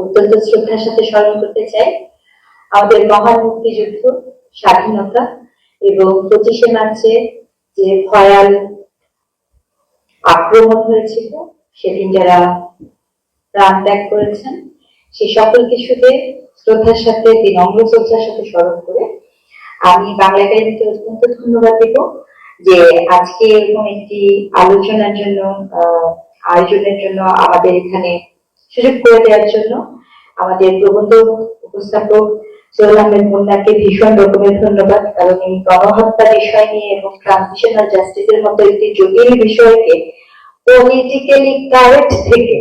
অত্যন্ত শ্রদ্ধার সাথে স্মরণ করতে চাই। আমাদের মহান মুক্তিযুদ্ধ, স্বাধীনতা এবং পঁচিশে মার্চে যে ভয়াল আক্রমণ হয়েছিল, সেদিন যারা প্রাণ ত্যাগ করেছেন সেই সকল কিছুকে শ্রদ্ধার সাথে বিনম্র শ্রদ্ধার সাথে স্মরণ করে আমি বাংলা একাডেমিকে অত্যন্ত ধন্যবাদ দেব যে আজকে এরকম একটি আলোচনার জন্য আয়োজনের জন্য আমাদের এখানে সুযোগ করে দেওয়ার জন্য আমাদের প্রবন্ধ উপস্থাপক সোহেল আহমেদ মুন্নাকে ভীষণ রকমের ধন্যবাদ। কারণ এই গণহত্যা বিষয় নিয়ে এবং ট্রানজিশনাল জাস্টিসের মতো একটি জটিল বিষয়কে পলিটিক্যালি কারেক্ট থেকে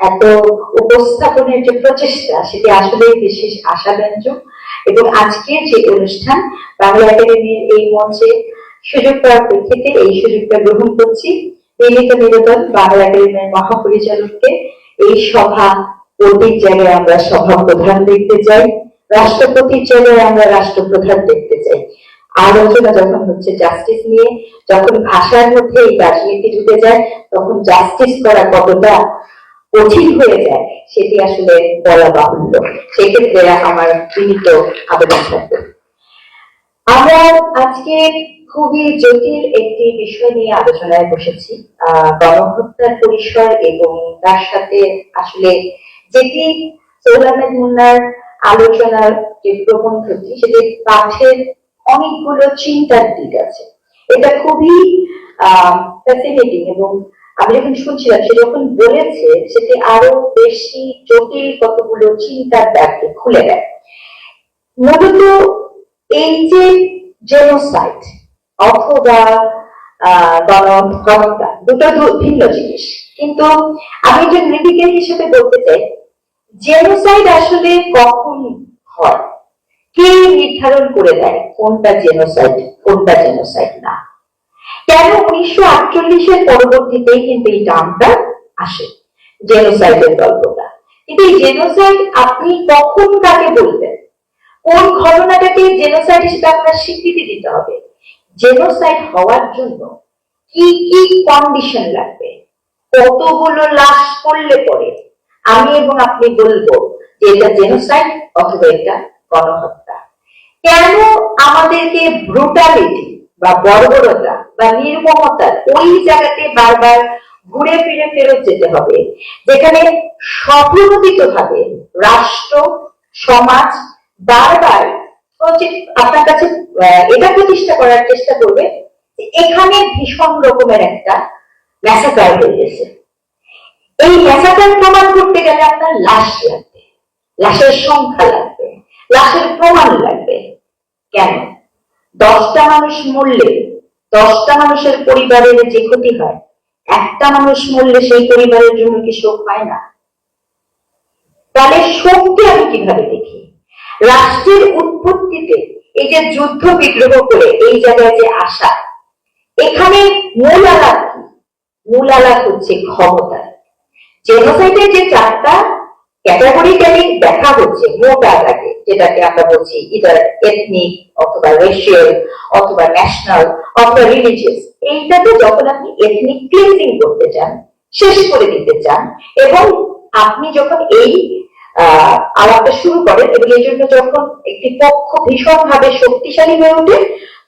এত উপস্থাপনের যে প্রচেষ্টা, সেটি আসলে বিশেষ আশাব্যঞ্জক। এবং আজকের যে অনুষ্ঠান, বাংলা একাডেমির এই মঞ্চে সুযোগ পাওয়ার প্রেক্ষিতে এই সুযোগটা গ্রহণ করছি। মিলিত নিবেদন বাংলা একাডেমির মহাপরিচালককে। এই সভা প্রতীক জায়গায় আমরা সভা প্রধান দেখতে চাই রাষ্ট্রপতির জায়গায় আমরা রাষ্ট্রপ্রধান দেখতে চাই। আলোচনা যখন হচ্ছে জাস্টিস নিয়ে, যখন ভাষার মধ্যে এই রাজনীতি ঢুকে যায়, তখন জাস্টিস করা কতটা কঠিন হয়ে যায়, সেটি আসলে বলা বাহুল্য। সেক্ষেত্রে আমার বিনীত আবেদন থাকবে। আমরা আজকে খুবই জটিল একটি বিষয় নিয়ে আলোচনায় বসেছি। গণহত্যার পরিসর এবং তার সাথে আসলে যেটি সৈয়দ মুন্নার আলোচনার যে প্রবন্ধটি, সেটি পাঠের অনেকগুলো চিন্তার দিক আছে। এটা খুবই ফ্যাসিনেটিং এবং আমি যখন শুনছিলাম, সে যখন বলেছে, সেটি আরও বেশি জটিল কতগুলো চিন্তার ব্যাগকে খুলে দেয়। মূলত এই যে জেনোসাইড অথবা আহ, গণহত্যা দুটো ভিন্ন জিনিস। কিন্তু আমি একজন মেডিকেল হিসেবে বলতে চাই জেনোসাইড আসলে কখন হয়? কে নির্ধারণ করে দেয় কোনটা জেনোসাইড কোনটা জেনোসাইড না? কেন উনিশশো আটচল্লিশের পরবর্তীতেই কিন্তু এই টার্মটা আসে জেনোসাইডের গল্পটা? কিন্তু এই জেনোসাইড আপনি কখন কাকে বলবেন? কোন ঘটনাটাকে জেনোসাইড হিসেবে আপনার স্বীকৃতি দিতে হবে? জেনোসাইড হওয়ার জন্য কি কি কন্ডিশন লাগবে? কতগুলো লাশ করলে পরে? আমি এবং আপনি বলব যে এটা জেনোসাইড অথবা এটা গণহত্যা। কেন আমাদেরকে ব্রুটালিটি বা বর্বরতা বা নির্মমতার ওই জায়গাতে বারবার ঘুরে ফিরে ফেরত যেতে হবে, যেখানে স্বপ্রণোদিত ভাবে রাষ্ট্র, সমাজ বারবার আপনার কাছে এটা প্রতিষ্ঠা করার চেষ্টা করবে এখানে ভীষণ রকমের একটা ম্যাসাকার গেছে এই ম্যাসাকার প্রমাণ করতে গেলে আপনার লাশ লাগবে, লাশের সংখ্যা লাগবে, লাশের প্রমাণ লাগবে। কেন? দশটা মানুষ মরলে, দশটা মানুষের পরিবারের যে ক্ষতি হয়, একটা মানুষ মরলে সেই পরিবারের জন্য কি শোক হয় না? তাহলে শোককে আমি কীভাবে দেখি রাষ্ট্রের উৎপত্তিতে এই যে যুদ্ধ বিগ্রহ করে এই জায়গায় যে আসা এখানে মূল আলাপ কি? মূল আলাপ হচ্ছে ক্ষমতা। জেনোসাইডের যে চারটা ক্যাটাগরিক্যালি দেখা হচ্ছে, মোট আকারে যেটাকে আমরা বলছি ইদার এথনিক অথবা রেশিয়াল অথবা ন্যাশনাল অথবা রিলিজিয়াস এইটাতে যখন আপনি এথনিক ক্লিনজিং করতে চান, শেষ করে দিতে চান, এবং আপনি যখন এই আলাপটা শুরু করেন এবং এই জন্য যখন একটি পক্ষ ভীষণ ভাবে শক্তিশালী হয়ে ওঠে,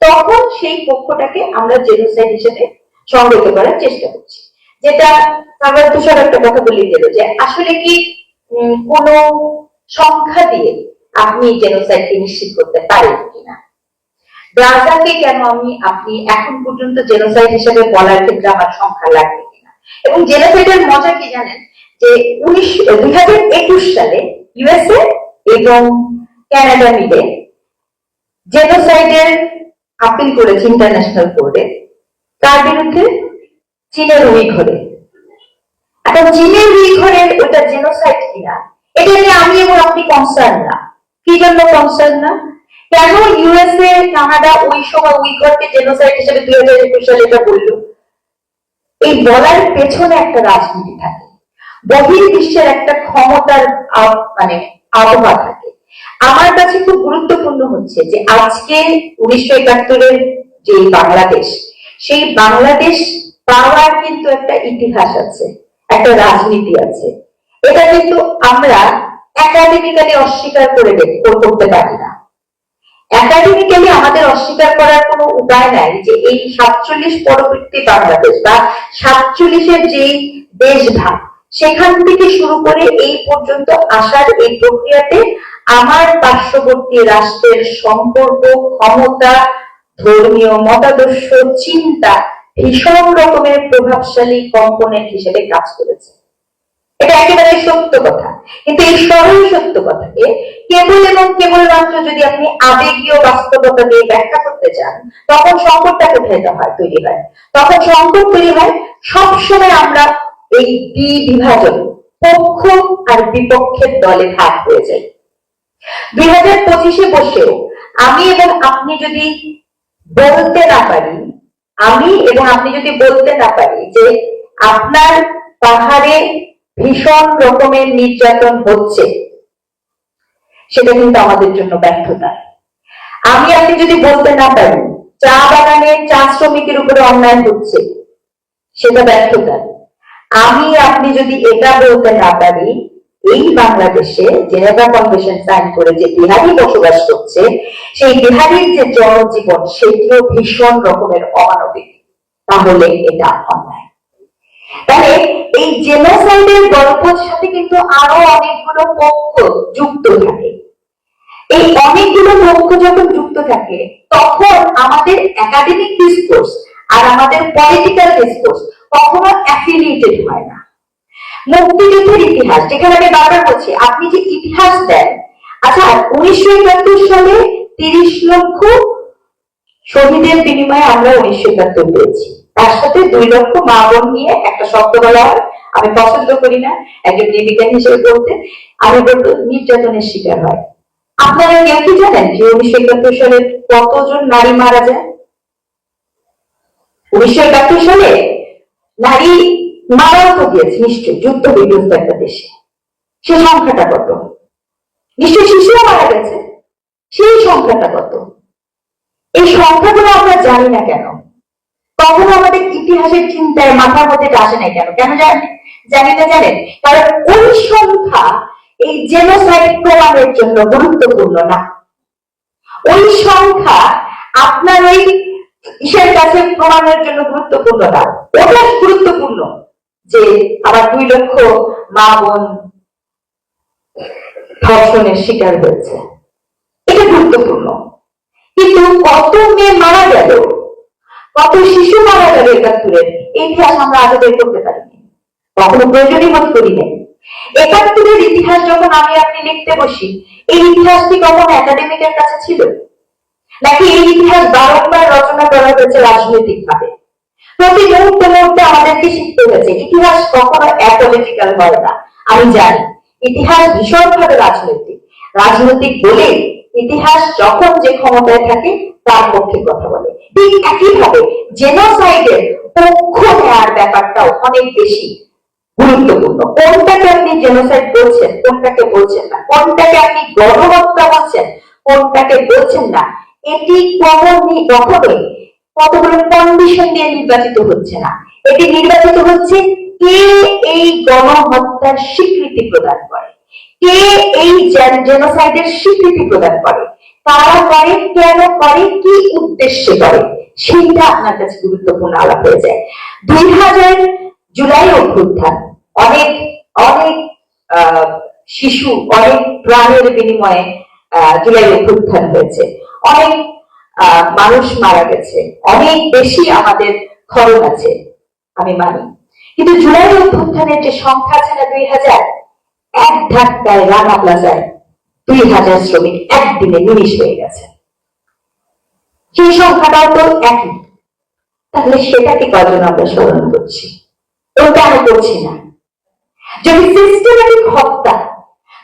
তখন সেই পক্ষটাকে আমরা জেনোসাইড হিসেবে সংগত করার চেষ্টা করছি। যেটা আমার তুষার একটা কথা বলি দিল যে আসলে কি কোনো সংখ্যা দিয়ে আপনি জেনোসাইডকে নিশ্চিত করতে পারেন কিনা? গাজাকে কেন আমি, আপনি এখন পর্যন্ত জেনোসাইড হিসেবে বলার ক্ষেত্রে আমার সংখ্যা লাগবে কিনা? এবং জেনোসাইডের মজা কি জানেন? যে উনিশ দুই হাজার একুশ সালে ইউএসএ এবং কানাডা মিলে জেনোসাইডের আপিল করেছে ইন্টারন্যাশনাল কোর্টে কার বিরুদ্ধে চীনের উইঘরে এখন চীনের উইঘরের ওটা জেনোসাইড কিনা, এটা নিয়ে আমি এবং আপনি কনসার্ন না। কি জন্য কনসার্ন না? কেন ইউএসএ কানাডা ওই সময় উইঘরকে জেনোসাইড হিসেবে দুই হাজার একুশ সালে এটা বলল? এই বলার পেছনে একটা রাজনীতি থাকে। বহির বিশ্বের একটা ক্ষমতার মানে আবহাওয়া থাকে। আমার কাছে খুব গুরুত্বপূর্ণ হচ্ছে যে আজকে উনিশশো একাত্তরের যে বাংলাদেশ, সেই বাংলাদেশ পাওয়ার কিন্তু একটা ইতিহাস আছে, একটা রাজনীতি আছে। এটা কিন্তু আমরা একাডেমিক্যালি অস্বীকার করে করতে পারি না। একাডেমিক্যালি আমাদের অস্বীকার করার কোনো উপায় নাই যে এই সাতচল্লিশ পরবর্তী বাংলাদেশ বা সাতচল্লিশের যেই দেশভাগ সেখান থেকে শুরু করে এই পর্যন্ত আসার এই প্রক্রিয়াতে আমার পার্শ্ববর্তী রাষ্ট্রের সম্পর্ক, ক্ষমতা, ধর্মীয় মতাদর্শ, চিন্তা, ভীষণ রকমের প্রভাবশালী কম্পোনেন্ট হিসেবে কাজ করেছে। এটা একেবারে সত্য কথা। কিন্তু এই সরল সত্য কথাকে কেবল এবং কেবলমাত্র যদি আপনি আবেগীয় বাস্তবতা দিয়ে ব্যাখ্যা করতে চান, তখন সংকটটা কোথায় হয় তৈরি হয়। তখন সংকট তৈরি হয় সবসময় আমরা এই দ্বি বিভাজন পক্ষ আর বিপক্ষের দলে ভাগ হয়ে যায়। দুই হাজার পঁচিশে বসেও আমি এবং আপনি যদি বলতে না পারি, আমি এবং আপনি যদি বলতে না পারি যে আপনার পাহাড়ে ভীষণ রকমের নির্যাতন হচ্ছে, সেটা কিন্তু আমাদের জন্য ব্যর্থতা। আমি, আপনি যদি বলতে না পারি চা বাগানে চা শ্রমিকের উপরে অন্যায় হচ্ছে, সেটা ব্যর্থতা। আমি, আপনি যদি এটা বলতে না পারি, এই বাংলাদেশে জেনেভা কনভেনশন সাইন করে যে বিহারি বসবাস করছে, সেই বিহারির যে জনজীবন, সেটিও ভীষণ রকমের অমানবিক। তাহলে এটা অন্যায়। তাহলে এই জেনোসাইডের গল্পের সাথে কিন্তু আরও অনেকগুলো পক্ষ যুক্ত থাকে। এই অনেকগুলো পক্ষ যখন যুক্ত থাকে, তখন আমাদের একাডেমিক ডিসকোর্স আর আমাদের পলিটিক্যাল ডিসকোর্স কখনো অ্যাফিলিয়েটেড হয় না। মুক্তিযুদ্ধের ইতিহাস, যেখানে আমি বারবার বলছি, আপনি যে ইতিহাস দেন আচ্ছা উনিশশো একাত্তর সালে তিরিশ লক্ষ শহীদের বিনিময়ে আমরা উনিশশো একাত্তর পেয়েছি। তার সাথে দুই লক্ষ মা বোন নিয়ে একটা শব্দ বলা হয়। আমি পছন্দ করি না, একজন নির্বিজ্ঞান হিসেবে বলতে। আমি বলব, নির্যাতনের শিকার হয়। আপনারা কেউ কি জানেন যে উনিশশো একাত্তর সালে কতজন নারী মারা যায়? উনিশশো একাত্তর সালে নারী মারাও তো গিয়েছে নিশ্চয় যুদ্ধ বিধ্বস্ত একটা দেশে। সে সংখ্যাটা কত? নিশ্চয় শিশুরা মারা গেছে। সেই সংখ্যাটা কত? এই সংখ্যাগুলো আমরা জানি না কেন? কখনো আমাদের ইতিহাসের চিন্তায় মাথার মধ্যে আসে না কেন? কেন জানেন? জানি না জানেন? কারণ ওই সংখ্যা এই জেনোসাইড প্রমাণের জন্য গুরুত্বপূর্ণ না। ওই সংখ্যা আপনার ওই ইসের কাছে প্রমাণের জন্য গুরুত্বপূর্ণ না। ওটা গুরুত্বপূর্ণ যে আমার দুই লক্ষ মা বোন ধর্ষণের শিকার হয়েছে। এটা গুরুত্বপূর্ণ। কিন্তু কত মেয়ে মারা গেল, কত শিশু মারা গেল একাত্তরের ইতিহাস আমরা আগে বের করতে পারিনি। কখনো প্রয়োজনই বোধ করি নাই। একাত্তরের ইতিহাস যখন আমি আপনি লিখতে বসি, এই ইতিহাসটি কখন একাডেমিকের কাছে ছিল? নাকি এই ইতিহাস বারংবার রচনা করা হয়েছে রাজনৈতিক ভাবে প্রতি মুহূর্তে মুহূর্তে আমাদেরকে শিখতে হয়েছে, ইতিহাস কখনো অ্যাপলিটিক্যাল হয় না। আমি জানি, ইতিহাস ভীষণভাবে রাজনৈতিক। রাজনৈতিক বলে ইতিহাস যখন যে ক্ষমতায় থাকে, তার পক্ষে কথা বলে। ঠিক একইভাবে জেনোসাইডের পক্ষ নেওয়ার ব্যাপারটাও অনেক বেশি গুরুত্বপূর্ণ। কোনটাকে আপনি জেনোসাইড বলছেন, কোনটাকে বলছেন না? কোনটাকে আপনি গণহত্যা বলছেন, কোনটাকে বলছেন না? এটি কখনই, কখনোই কতগুলো কন্ডিশন দিয়ে নির্বাচিত হচ্ছে না। এটি নির্বাচিত হচ্ছে কে এই গণহত্যার স্বীকৃতি প্রদান করে। কে এই জেনোসাইডের স্বীকৃতি প্রদান করে। তারা করে, কেন করে, কি উদ্দেশ্যে করে সেইটা আপনার কাছে গুরুত্বপূর্ণ আলাপ হয়ে যায়। দুই হাজার জুলাই অভ্যুত্থান, অনেক অনেক শিশু অনেক প্রাণের বিনিময়ে জুলাই অভ্যুত্থান হয়েছে। অনেক মানুষ মারা গেছে। অনেক বেশি আমাদের খরচ আছে, আমি মানি। কিন্তু জুলাই অভ্যুত্থানের যে সংখ্যা আছে না দুই হাজার, এক ধাক্কায় রানা প্লাজায় দুই হাজার শ্রমিক একদিনে নিমিশ হয়ে গেছে। সেই সংখ্যাটাও তো একই। তাহলে সেটাকে কজন আমরা স্মরণ করছি? এবং কেন করছি না। যদি সিস্টেমেটিক হত্যা,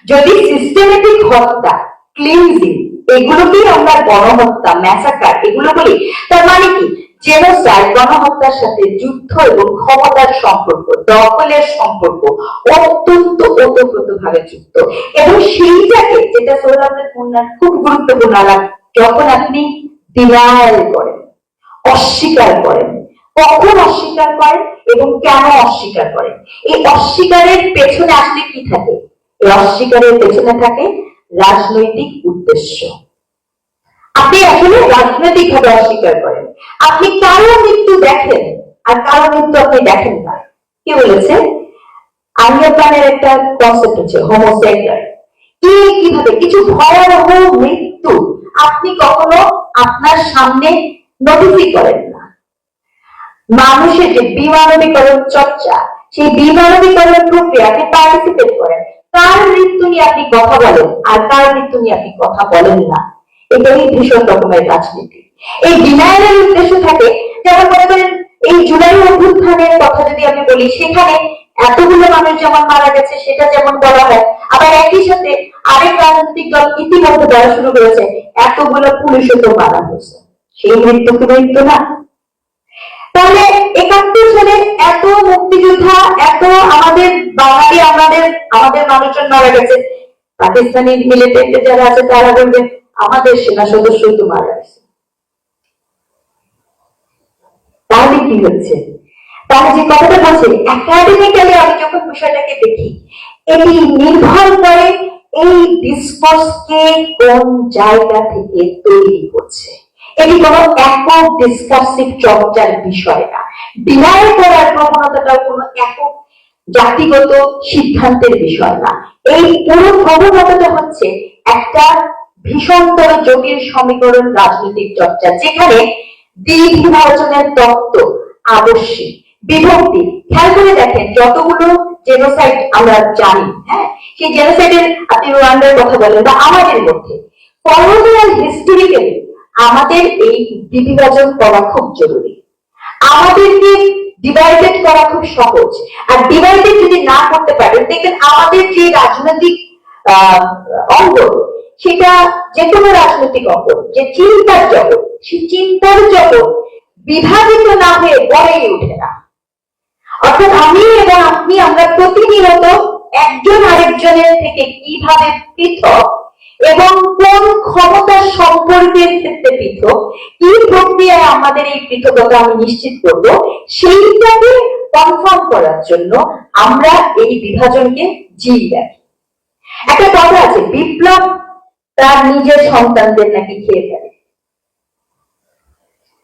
যদি সিস্টেমেটিক হত্যা ক্লিনজিং এগুলোকেই আমরা গণহত্যা ম্যাসাকার এগুলো বলি। তার মানে কি? জেনোসাইড গণহত্যার সাথে যুদ্ধ এবং ক্ষমতার সম্পর্ক, দখলের সম্পর্ক অত্যন্ত ওতপ্রোত ভাবে যুক্ত। এবং সেইটাকে, যেটা সৌরভের কন্যার খুব গুরুত্বপূর্ণ আলাপ, যখন আপনি ডিনায়াল করেন, অস্বীকার করেন, কখন অস্বীকার করেন এবং কেন অস্বীকার করেন? এই অস্বীকারের পেছনে আসলে কি থাকে? এই অস্বীকারের পেছনে থাকে রাজনৈতিক উদ্দেশ্য। আপনি আসলে রাজনৈতিক ভাবে অস্বীকার করেন। আপনি কারও মৃত্যু দেখেন আর কারও মৃত্যু আপনি দেখেন না। কে বলেছে? আইয়প্লানের একটা কনসেপ্ট হচ্ছে হোমোসেক্সুয়াল কে, কীভাবে? কিছু ভয়াবহ মৃত্যু আপনি কখনো আপনার সামনে নোটিফাই করেন না। মানুষের যে বিমানবীকরণ চর্চা, সেই বিমানবীকরণ প্রক্রিয়া আপনি পার্টিসিপেট করেন। কার মৃত্যু নিয়ে আপনি কথা বলেন, আর কার মৃত্যু নিয়ে আপনি কথা বলেন না। এটাই ভীষণ রকমের রাজনীতি। এই ডিনায়ালের উদ্দেশ্য থাকে যেমন মনে করেন এই জুলাই অভ্যুত্থানের কথা যদি আমি বলি, সেখানে এতগুলো মানুষ যেমন মারা গেছে, সেটা যেমন বলা হয়, আবার একই সাথে আরেক রাজনৈতিক দল ইতিমধ্যে বলা শুরু করেছে, এতগুলো পুলিশও তো মারা হয়েছে সেই মৃত্যু কি মৃত্যু না? তাহলে একাত্তর সালে এত মুক্তিযোদ্ধা, এত আমাদের বাঙালি, আমাদের আমাদের মানুষজন মারা গেছে। পাকিস্তানি মিলিটারিতে যারা আছে, তারা বলবে, আমাদের সেনা সদস্যই তো মারা গেছে। তাহলে কি হচ্ছে? তাহলে যে কথাটা বলছে একাডেমিক্যালি আমি যখন বিষয়টাকে দেখি এটি নির্ভর করে এই ডিসকোর্সকে কোন জায়গা থেকে তৈরি করছে? এটি কোনো একক ডিসকাসিভ চর্চার বিষয় না। ডিনাই করার প্রবণতাটাও কোনো একক জাতিগত সিদ্ধান্তের বিষয় না। এই পুরো প্রবণতাটা হচ্ছে একটা ভীষণতর সমীকরণ রাজনৈতিক চর্চা, যেখানে তত্ত্ব আবশ্যিক বিভক্তি। খেয়াল করে দেখেন, যতগুলো জেনোসাইড আমরা জানি হ্যাঁ? সেই জেনোসাইডের আপনি রোয়ান্ডার কথা বলেন বা আমাদের মধ্যে। কলোনিয়াল হিস্টোরিক্যালি আমাদের এই বিভাজন করা খুব জরুরি। আমাদেরকে ডিভাইডেড করা খুব সহজ। আর ডিভাইডেড যদি না করতে পারেন, দেখবেন আমাদের যে রাজনৈতিক অঙ্গ, সেটা যে কোনো রাজনৈতিক অঙ্গ, যে চিন্তার জগৎ সেই চিন্তার জগৎ বিভাজিত না হয়ে গড়েই ওঠে না। অর্থাৎ আমি এবং আপনি আমরা প্রতিনিয়ত একজন আরেকজনের থেকে কীভাবে পৃথক এবং কোন ক্ষমতা সম্পর্কের ক্ষেত্রে পৃথক কি প্রক্রিয়ায় আমাদের এই পৃথকতা আমি নিশ্চিত করব। সেইটাকে কনফার্ম করার জন্য আমরা এই বিভাজনকে জিই রাখি। একটা কথা আছে, বিপ্লব তার নিজের সন্তানদের নাকি খেয়ে ফেলে।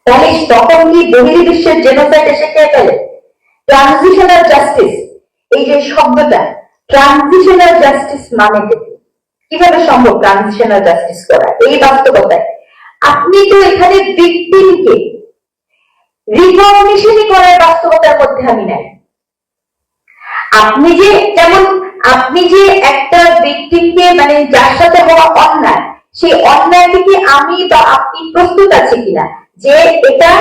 তাহলে তখন কি বহির বিশ্বের জেনোসাইড এসে খেয়ে ফেলে? ট্রানজিশনাল জাস্টিস এই যে শব্দটা ট্রানজিশনাল জাস্টিস মানে? কীভাবে সম্ভব ট্রানজিশনাল জাস্টিস করা? এই বাস্তবতায়। আপনি তো এখানে ভিকটিমকে রিকগনিশনই করার বাস্তবতার মধ্যে আমি নাই। আপনি যে যেমন আপনি যে একটা ভিকটিমকে মানে যার সাথে হওয়া অন্যায়, সেই অন্যায় থেকে আমি বা আপনি প্রস্তুত আছে কিনা? যে এটা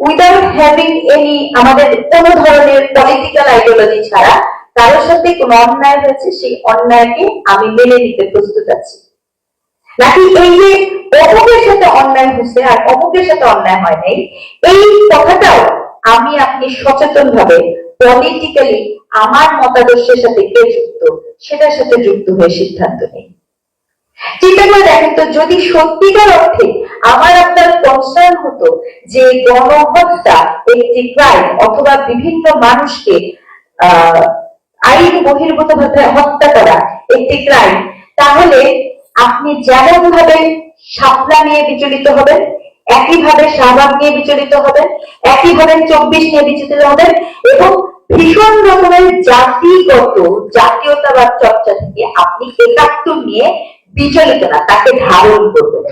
উইদাউট হ্যাভিং এনি আমাদের কোনো ধরনের পলিটিক্যাল আইডিওলজি ছাড়া কারোর সাথে কোন অন্যায় হয়েছে, সেই অন্যায়কে আমি মেনে নিতে প্রস্তুত আছি। নাকি এই যে অমুকের সাথে অন্যায় হয়েছে আর অমুকের সাথে অন্যায় হয় নাই, এই কথাটাও আমি আপনি সচেতন ভাবে পলিটিক্যালি আমার মতাদর্শের সাথে কে যুক্ত, সেটার সাথে যুক্ত হয়ে সিদ্ধান্ত নেই। চিন্তা করে দেখেন তো, যদি সত্যিকার অর্থে আমার আপনার কনসার্ন হতো যে গণহত্যা একটি ক্রাইম অথবা বিভিন্ন মানুষকে, আহ আইন বহির্ভূত ভাবে হত্যা করা একটি ক্রাইম তাহলে আপনি যেমন ভাবে শাপলা নিয়ে বিচলিত হবেন, একইভাবে শাহবাগ নিয়ে বিচলিত হবেন, একইভাবে চব্বিশ নিয়ে বিচলিত হবেন এবং ভীষণ রকমের জাতিগত, জাতীয়তাবাদ চর্চা থেকে আপনি একাত্তর নিয়ে বিচলিত না, তাকে ধারণ করবেন।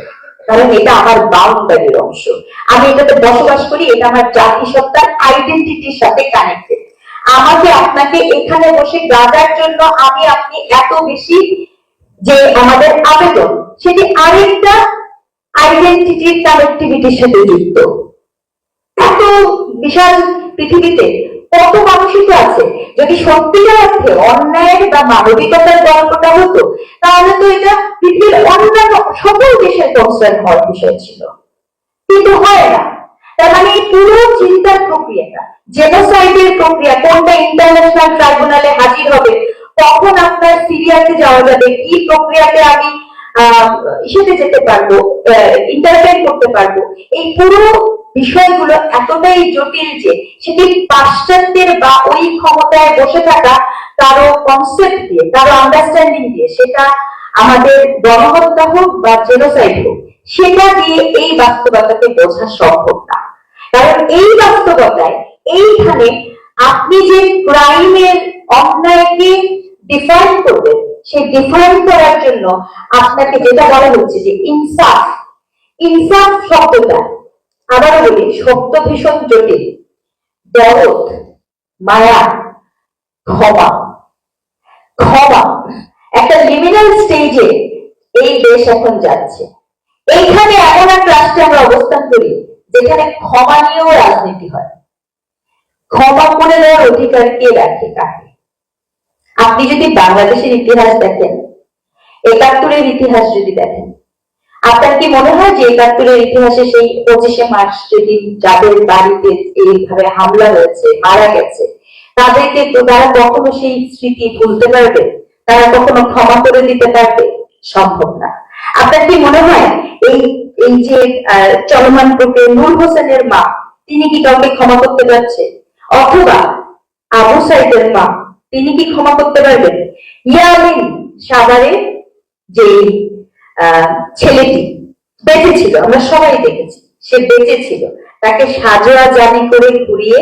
কারণ এটা আমার বাউন্ডারির অংশ। আমি এটাতে বসবাস করি, এটা আমার জাতিসত্তার আইডেন্টিটির সাথে কানেক্টেড আমাকে আপনাকে এখানে বসে গাজার জন্য আমি আপনি এত বেশি যে আমাদের আবেদন, সেটি আরেকটা আইডেন্টিটির কানেক্টিভিটির সাথে যুক্ত। এত বিশাল পৃথিবীতে কত মানুষই তো আছে, যদি সত্যিকার অর্থে অন্যায়ের বা মানবিকতার গল্পটা হতো, তাহলে তো এটা পৃথিবীর অন্যান্য সকল দেশের কনসার্ন হওয়ার বিষয় ছিল। কিন্তু হয় না। তার মানে এই পুরো চিন্তার প্রক্রিয়াটা জেনোসাইডের প্রক্রিয়া, কোনটা ইন্টারন্যাশনাল ট্রাইব্যুনালে হাজির হবে, কখন আপনার সিরিয়াতে যাওয়া যাবে, কি প্রক্রিয়াতে আমি যেতে পারব ইন্টারফেয়ার করতে পারব, এই পুরো বিষয়গুলো এতটাই জটিল যে সেটি পাশ্চাত্যের বা ওই ক্ষমতায় বসে থাকা কারও কনসেপ্ট দিয়ে, কারও আন্ডারস্ট্যান্ডিং দিয়ে সেটা আমাদের গণহত্যা হোক বা জেনোসাইড হোক, সেটা দিয়ে এই বাস্তবতাকে বোঝা সম্ভব না। কারণ এই বাস্তবতায় এইখানে আপনি যে ক্রাইমের অন্যায়কে ডিফাইন করবেন, সেই ডিফাইন করার জন্য আপনাকে যেটা বলা হচ্ছে যে ইনসাফ। ইনসাফ শব্দটা আবারও বলি, শব্দ ভীষণ জটিল। দরদ, মায়া, ক্ষমা। ক্ষমা, একটা লিমিনাল স্টেজে এই দেশ এখন যাচ্ছে। এইখানে এমন একটা রাষ্ট্রে আমরা অবস্থান করি যেখানে ক্ষমা নিয়েও রাজনীতি হয়। ক্ষমা করে দেওয়ার অধিকার কে রাখে কাকে? আপনি যদি বাংলাদেশের ইতিহাস দেখেন, একাত্তরের ইতিহাস যদি দেখেন, আপনার কি মনে হয় যে একাত্তরের ইতিহাসে সেই পঁচিশে মার্চ যেদিন যাদের বাড়িতে এইভাবে হামলা হয়েছে, মারা গেছে, তাদেরকে তারা কখনো সেই স্মৃতি ভুলতে পারবে? তারা কখনো ক্ষমা করে দিতে পারবে? সম্ভব না। আপনার কি মনে হয় এই এই যে চলমান গ্রুপে নূর হোসেনের মা, তিনি কি কাউকে ক্ষমা করতে পারছে অথবা আবু সাইদের মা, তিনি কি ক্ষমা করতে পারবেন? ইয়ামিন সাভারে যে ছেলেটি বেঁচে ছিল আমরা সবাই দেখেছি, সে বেঁচে ছিল তাকে সাজোয়া জানি করে ঘুরিয়ে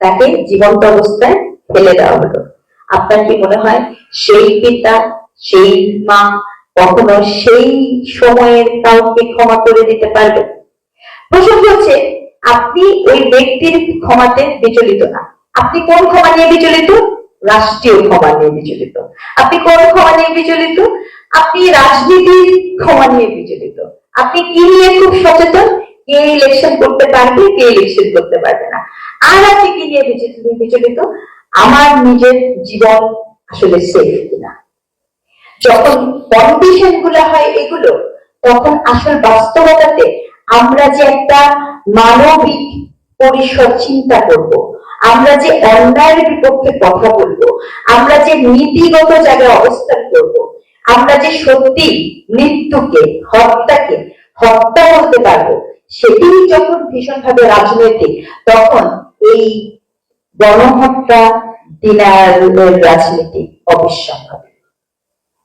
তাকে জীবন্ত অবস্থায় ফেলে দেওয়া হলো। আপনার কি মনে হয়, সেই পিতা, সেই মা কখনো সেই সময়ের কাউকে ক্ষমা করে দিতে পারবে। প্রসঙ্গ হচ্ছে, আপনি ওই ব্যক্তির ক্ষমাতে বিচলিত না। আপনি কোন ক্ষমা নিয়ে বিচলিত? রাষ্ট্রীয় ক্ষমা নিয়ে বিচলিত। আপনি কোন ক্ষমা নিয়ে বিচলিত? আপনি রাজনীতির ক্ষমা নিয়ে বিচলিত। আপনি কি নিয়ে খুব সচেতন? কে ইলেকশন করতে পারবে, কে ইলেকশন করতে পারবে না। আর আপনি কি নিয়ে বিচলিত? আমার নিজের জীবন আসলে সেফ কিনা? যখন কন্ডিশনগুলো হয় এগুলো, তখন আসল বাস্তবতাতে আমরা যে একটা মানবিক পরিসর চিন্তা করব, আমরা যে অন্যায়ের বিপক্ষে কথা বলব, আমরা যে নীতিগত জায়গায় অবস্থান করব, আমরা যে সত্যি মৃত্যুকে, হত্যাকে, হত্যা বলতে পারব, সেটি যখন ভীষণভাবে রাজনৈতিক, তখন এই গণহত্যা দিনারের রাজনীতি অবিসম্ভাবী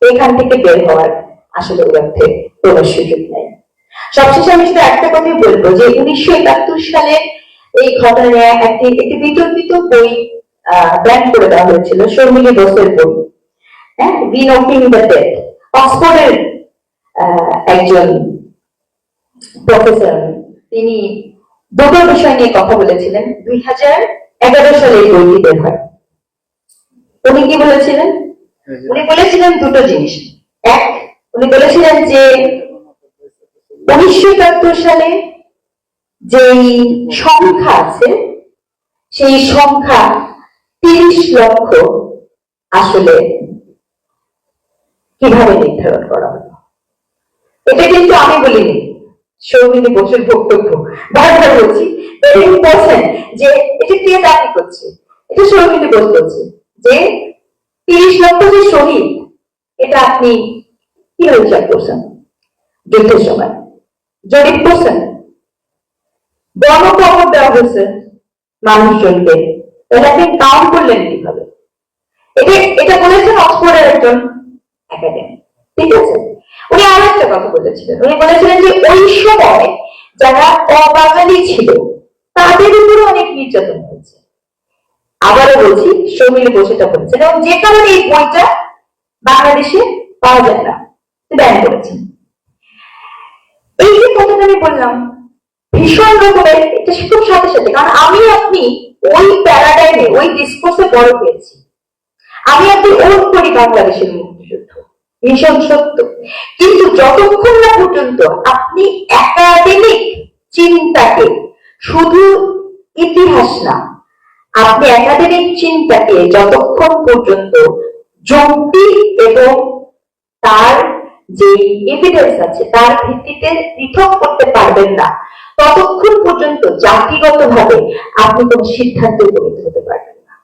এখান থেকে বের হওয়ার আসলে ওর অর্থে কোনো সুযোগ নেই। সবশেষে আমি শুধু একটা কথাই বলব যে উনিশশো একাত্তর সালে এই ঘটনা একটি একটি বিতর্কিত বই ব্যান করে দেওয়া হয়েছিল, শর্মিলী বোসের বই। হ্যাঁ? রিনোকিং দ্য ডেথ অক্সফোর্ডের একজন প্রফেসর। তিনি দুটো বিষয় নিয়ে কথা বলেছিলেন। দুই হাজার এগারো সালে এই বইটি বের হয়। উনি কি বলেছিলেন? উনি বলেছিলেন দুটো জিনিস। এক, উনি বলেছিলেন যে উনিশশো একাত্তর সালে যেই সংখ্যা আছে, সেই সংখ্যা তিরিশ লক্ষ আসলে কীভাবে নির্ধারণ করা হলো? এটা কিন্তু আমি বলিনি, সৌমিনী বসুর বক্তব্য। বারবার বলছি ইম্পর্টেন্ট যে এটা কে দাবি করছে? এটা সৌমিনী বোস বলছে যে তিরিশ লক্ষ যে শহীদ, এটা আপনি কীভাবে হিসাব করছেন? যুদ্ধের সময়। জরিপ করছেন। গণকবর দেওয়া হয়েছে মানুষজনকে। আপনি কাউন্ট করলেন কীভাবে? এটা এটা বলেছেন অক্সফোর্ডের একজন একাডেমি ঠিক আছে? উনি আরও একটা কথা বলেছিলেন। উনি বলেছিলেন যে ওই সময় যারা অবাঙালি ছিল, তাদের উপরে অনেক নির্যাতন হয়েছে। আবারও বলছি সৌমিল বসেটা বলেছেন এবং যে কারণে এই বইটা বাংলাদেশে পাওয়া যায় না ব্যান করেছেন এই যে কথাটা আমি বললাম, ভীষণ রকমের, এটা খুব সাথে সাথে, কারণ আমি আপনি ওই প্যারাডাইমে, ওই ডিসকোর্সে বড় হয়েছি। আমি আপনি ওর করি বাংলাদেশের মুক্তিযুদ্ধ। ভীষণ সত্য। কিন্তু যতক্ষণ না পর্যন্ত আপনি একাডেমিক চিন্তাকে শুধু ইতিহাস না আপনি একাডেমিক চিন্তাকে যতক্ষণ পর্যন্ত যৌক্তিক এবং তার যে এভিডেন্স আছে, তার ভিত্তিতে পৃথক করতে পারবেন না, ততক্ষণ পর্যন্ত জাতিগত ভাবে আপনি কোন সিদ্ধান্তে উপনীত হতে পারবেন না।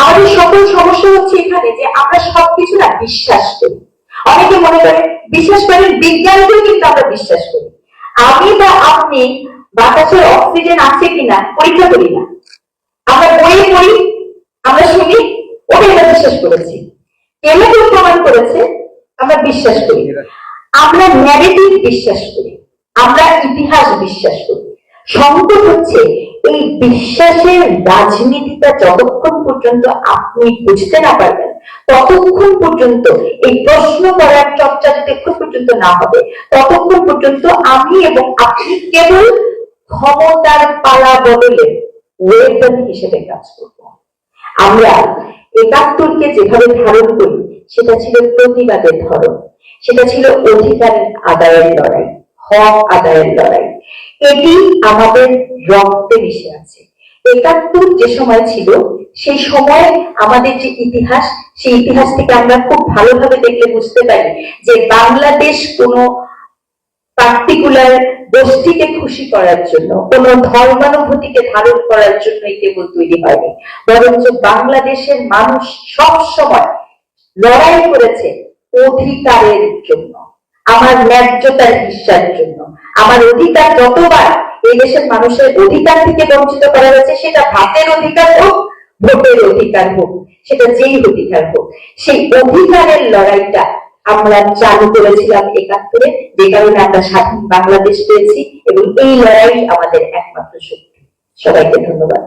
আমাদের সকল সমস্যা হচ্ছে এখানে যে আমরা সবকিছু না বিশ্বাস করি। অনেকে মনে করে, বিশ্বাস করেন বিজ্ঞানকেও কিন্তু আমরা বিশ্বাস করি। আমি বা আপনি বাতাসের অক্সিজেন আছে কিনা, পরীক্ষা করি না। আমরা বইয়ে পড়ি, আমরা শুনি আমরা বিশ্বাস করেছি। কেমিক্যাল প্রমাণ করেছে, আমরা বিশ্বাস করি। আমরা ন্যারেটিভ আমরা ইতিহাস বিশ্বাস করি। বিশ্বাসের রাজনীতিটা যতক্ষণ পর্যন্ত আপনি বুঝতে না পারবেন, ততক্ষণ পর্যন্ত এই প্রশ্ন করার চর্চা যতক্ষণ পর্যন্ত না হবে, ততক্ষণ পর্যন্ত আমি এবং আপনি কেবল ক্ষমতার পালা বদলে ওয়েপন হিসেবে কাজ করব। আমরা একাত্তরকে যেভাবে ধারণ করি, সেটা ছিল প্রতিবাদের ধরন। সেটা ছিল অধিকারের আদায়ের লড়াই, হক আদায়ের লড়াই। এটি আমাদের রক্তে মিশে আছে। একাত্তর যে সময় ছিল, সেই সময় আমাদের যে ইতিহাস, সেই ইতিহাস থেকে আমরা খুব ভালোভাবে দেখলে বুঝতে পারি যে বাংলাদেশ কোনো পার্টিকুলার গোষ্ঠীকে খুশি করার জন্য, কোন ধর্মানুভূতিকে ধারণ করার জন্যই কেবল তৈরি হয়নি। বরঞ্চ বাংলাদেশের মানুষ সব সময় লড়াই করেছে অধিকারের জন্য, আমার ন্যায্যতার হিসার জন্য। আমার অধিকার যতবার এই দেশের মানুষের অধিকার থেকে বঞ্চিত করা হয়েছে, সেটা ভাতের অধিকার হোক, ভোটের অধিকার হোক, সেটা যেই অধিকার হোক, সেই অধিকারের লড়াইটা আমরা চালু করেছিলাম একাত্তরে যে কারণে আমরা স্বাধীন বাংলাদেশ পেয়েছি এবং এই লড়াই আমাদের একমাত্র শক্তি সবাইকে ধন্যবাদ।